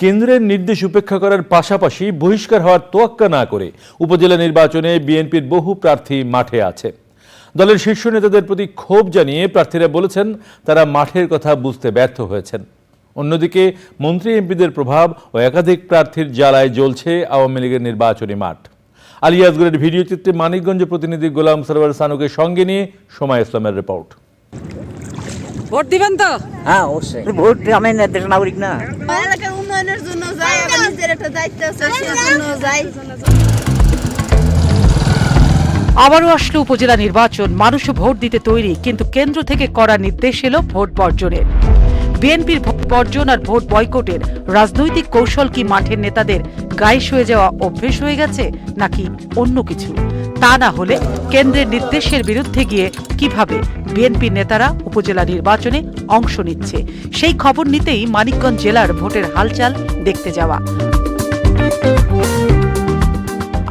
কেন্দ্রের নির্দেশ উপেক্ষা করার পাশাপাশি বহিষ্কার হওয়ার তোয়াক্কা না করে উপজেলা নির্বাচনে বিএনপির বহু প্রার্থী মাঠে আছে। দলের শীর্ষ নেতাদের প্রতি ক্ষোভ জানিয়ে প্রার্থীরা বলেছেন তারা মাঠের কথা বুঝতে ব্যর্থ হয়েছেন। অন্যদিকে মন্ত্রী এমপিদের প্রভাব ও একাধিক প্রার্থীর জ্বালায় জ্বলছে আওয়ামী লীগের নির্বাচনী মাঠ। আলিয়াজগড়ের ভিডিও চিত্রে মানিকগঞ্জ প্রতিনিধি গোলাম সরওয়ার সানুকে সঙ্গে নিয়ে সময় ইসলামের রিপোর্ট। ভোট দিবেন তো? হ্যাঁ অবশ্যই। ভোট আমি না দেশের নাগরিক না। উন্নয়নের জন্য যাই আবার নিজের একটা দায়িত্ব আছে সেজন্য যাই আবারও আসলো উপজেলা নির্বাচন মানুষ ভোট দিতে তৈরি কিন্তু কেন্দ্র থেকে করা নির্দেশ এলো ভোট বর্জনের। বিএনপির ভোট বর্জন আর ভোট বয়কটের রাজনৈতিক কৌশল কি মাঠের নেতাদের গায়েস হয়ে যাওয়া অভ্যেস হয়ে গেছে নাকি অন্য কিছু? তা না হলে কেন্দ্রের নির্দেশের বিরুদ্ধে গিয়ে কীভাবে বিএনপির নেতারা উপজেলা নির্বাচনে অংশ নিচ্ছে। সেই খবর নিতেই মানিকগঞ্জ জেলার ভোটের হালচাল দেখতে যাওয়া।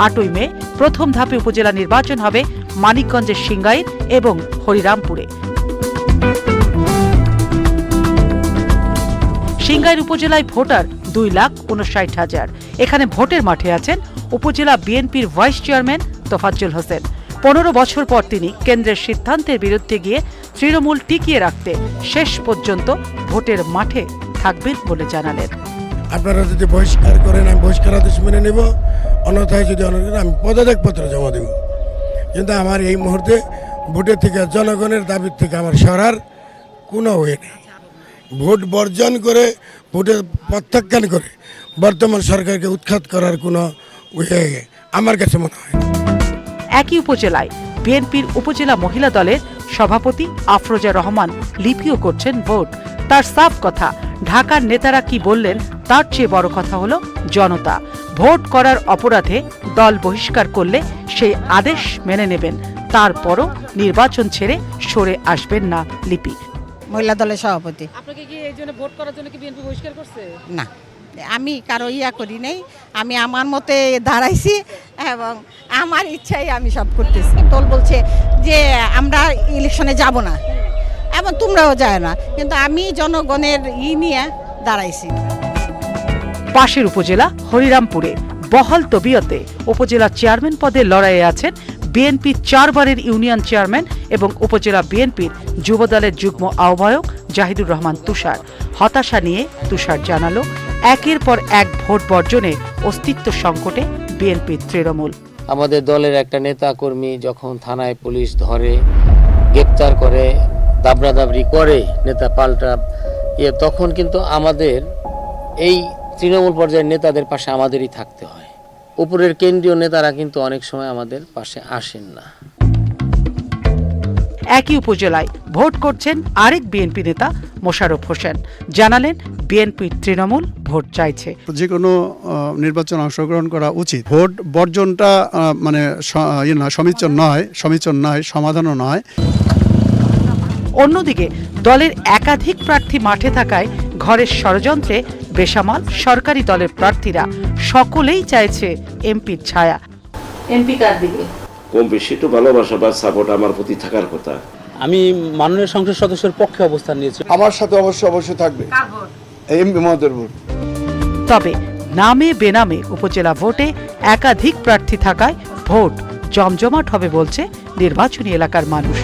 আটই মে, প্রথম ধাপে উপজেলা নির্বাচন হবে মানিকগঞ্জের সিংগাইর এবং হরিরামপুরে। সিংগাইর উপজেলায় ভোটার দুই লাখ উনষাট হাজার। এখানে ভোটের মাঠে আছেন উপজেলা বিএনপির ভাইস চেয়ারম্যান তোফাজ্জুল হোসেন। পনেরো বছর পর তিনি কেন্দ্রের সিদ্ধান্তের বিরুদ্ধে গিয়ে তৃণমূল টিকিয়ে রাখতে শেষ পর্যন্ত ভোটের মাঠে থাকবেন বলে জানালেন। আপনারা যদি বহিষ্কার করেন, আমি বহিষ্কার আদেশ মেনে নেব। অন্যথায় যদি অন্য আমি পদত্যাগ পত্র জমা দেব। কিন্তু আমার এই মুহূর্তে ভোটের থেকে জনগণের দাবির থেকে আমার সরার কোনো ওয়ে নেই। ভোট বর্জন করে ভোটের প্রত্যাখ্যান করে বর্তমান সরকারকে উৎখাত করার কোনো ওয়ে আমার কাছে মনে হয়। একই উপজেলায় বিএনপির উপজেলা মহিলা দলের সভাপতি আফরোজা রহমান লিপিও করছেন ভোট। তার সাফ কথা ঢাকার নেতারা কি বললেন তার চেয়ে বড় কথা হলো জনতা। ভোট করার অপরাধে দল বহিষ্কার করলে সেই আদেশ মেনে নেবেন তারপরও নির্বাচন ছেড়ে সরে আসবেন না লিপি। মহিলা দলের সভাপতি। আপনাকে কি এই জন্য ভোট করার জন্য কি বিএনপি বহিষ্কার করছে? না। আমি কারও ইয়া করি নাই, আমি আমার মতে দাঁড়াইছি এবং আমার ইচ্ছাই আমি সব করতেছি। দল বলছে যে আমরা ইলেকশনে যাব না এবং তোমরাও যায় না, কিন্তু আমি জনগণের ই নিয়ে দাঁড়াইছি। পাশের উপজেলা হরিরামপুরে, বহল তবিয়তে উপজেলা চেয়ারম্যান পদে লড়াইয়ে আছেন বিএনপি চারবারের ইউনিয়ন চেয়ারম্যান এবং উপজেলা বিএনপির যুবদলের যুগ্ম আহ্বায়ক জাহিদুর রহমান তুষার। হতাশা নিয়ে তুষার জানালো একের পর এক ভোট বর্জনে অস্তিত্ব সংকটে বিএনপি তৃণমূল। আমাদের দলের একটা নেতা কর্মী যখন থানায় পুলিশ ধরে গ্রেপ্তার করে দাবরাদাবরি করে নেতা পাল্টা ইয়ে তখন কিন্তু আমাদের এই তৃণমূল পর্যায়ের নেতাদের পাশে আমাদেরই থাকতে হয়। উপরের কেন্দ্রীয় নেতারা কিন্তু অনেক সময় আমাদের পাশে আসেন না। একই উপজেলায় ভোট করছেন আরেক বিএনপি নেতা মোশাররফ হোসেন। জানালেন বিএনপির তৃণমূল। ভোট চাইছে। যে কোনো আহ, নির্বাচন অংশগ্রহণ করা উচিত। ভোট বর্জনটা মানে ইয়ে সমীচীন নয় সমীচীন নয় সমাধানও নয়। অন্যদিকে দলের একাধিক প্রার্থী মাঠে থাকায় ঘরের ষড়যন্ত্রে বেসামাল সরকারি দলের প্রার্থীরা সকলেই চাইছে এমপির ছায়া। এমপি কার দিকে? কম বেশি একটু ভালোবাসা বা সাপোর্ট আমার প্রতি থাকার কথা। আমি মাননীয় সংসদ সদস্যের পক্ষে অবস্থান নিয়েছি। আমার সাথে অবশ্যই অবশ্যই থাকবে। এমপি মহোদয়ের ভোট। তবে নামে বেনামে উপজেলা ভোটে একাধিক প্রার্থী থাকায় ভোট জমজমাট হবে বলছে নির্বাচনী এলাকার মানুষ।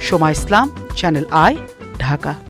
সময় ইসলাম চ্যানেল আই ঢাকা।